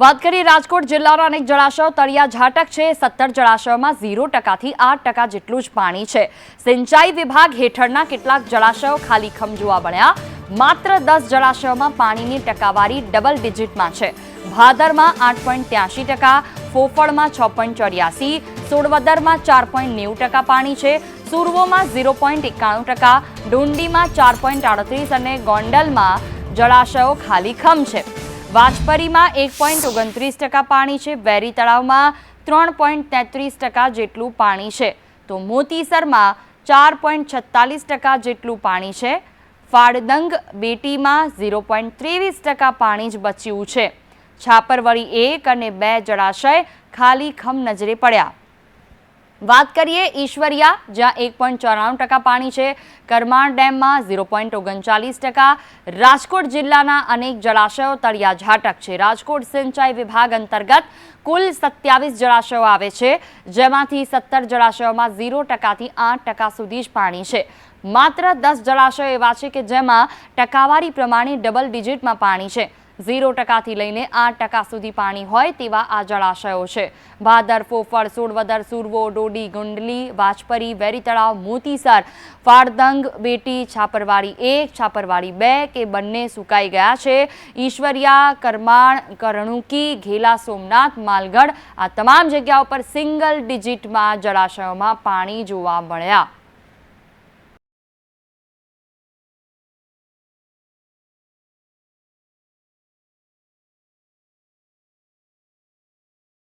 વાત કરીએ રાજકોટ જિલ્લાના અનેક જળાશયો, તળિયા ઝાટક છે, સત્તર જળાશયોમાં ઝીરો ટકાથી આઠ ટકા જેટલું જ પાણી છે. સિંચાઈ વિભાગ હેઠળના કેટલાક જળાશયો ખાલીખમ જોવા મળ્યા. માત્ર દસ જળાશયોમાં પાણીની ટકાવારી ડબલ ડિજિટમાં છે. ભાદરમાં આઠ પોઈન્ટ ત્યાસી ટકા ફોફળમાં છ પોઈન્ટ ચોર્યાસી સોડવદરમાં ચાર પોઈન્ટ નેવું ટકા પાણી છે, સુરવોમાં ઝીરો પોઈન્ટ એકાણું ટકા, ડુંડીમાં ચાર પોઈન્ટ આડત્રીસ અને ગોંડલમાં જળાશયો ખાલીખમ છે. વાજપરીમાં એક પોઈન્ટ ઓગણત્રીસ ટકા પાણી છે, વેરી તળાવમાં ત્રણ પોઈન્ટ તેત્રીસ ટકા જેટલું પાણી છે. તો મોતીસરમાં ચાર પોઈન્ટ છત્તાલીસ ટકા જેટલું પાણી છે. ફાળદંગ બેટીમાં ઝીરો પોઈન્ટ ત્રેવીસ ટકા પાણી જ બચ્યું છે. છાપરવળી એક અને બે જળાશય ખાલી ખમ નજરે પડ્યા. વાત કરીએ ઈશ્વરિયા, જ્યાં એક પોઈન્ટ ચોરાણું ટકા પાણી છે, કરમાણ ડેમમાં ઝીરો પોઈન્ટ ઓગણચાલીસ ટકા, રાજકોટ જિલ્લાના અનેક જળાશયો તળિયા ઝાટક છે. રાજકોટ સિંચાઈ વિભાગ અંતર્ગત કુલ સત્યાવીસ જળાશયો આવે છે, જેમાંથી સત્તર જળાશયોમાં ઝીરો ટકાથી આઠ ટકા સુધી જ પાણી છે. માત્ર દસ જળાશયો એવા છે કે જેમાં ટકાવારી પ્રમાણે ડબલ ડિજિટમાં પાણી છે. ઝીરો ટકાથી લઈને આઠ ટકા સુધી પાણી હોય તેવા આ જળાશયો છે. ભાદર ફોફળ સોડવદર સુરવો, ડોડી, ગુંડલી, વાજપરી વેરી તળાવ મોતીસર, ફાળદંગ, બેટી, છાપરવાડી એક, છાપરવાડી બે કે બંને સુકાઈ ગયા છે. ઈશ્વરિયા, કરમાણ, કરણુકી, ઘેલા સોમનાથ, માલગઢ આ તમામ જગ્યાઓ પર સિંગલ ડિજિટમાં જળાશયોમાં પાણી જોવા મળ્યા.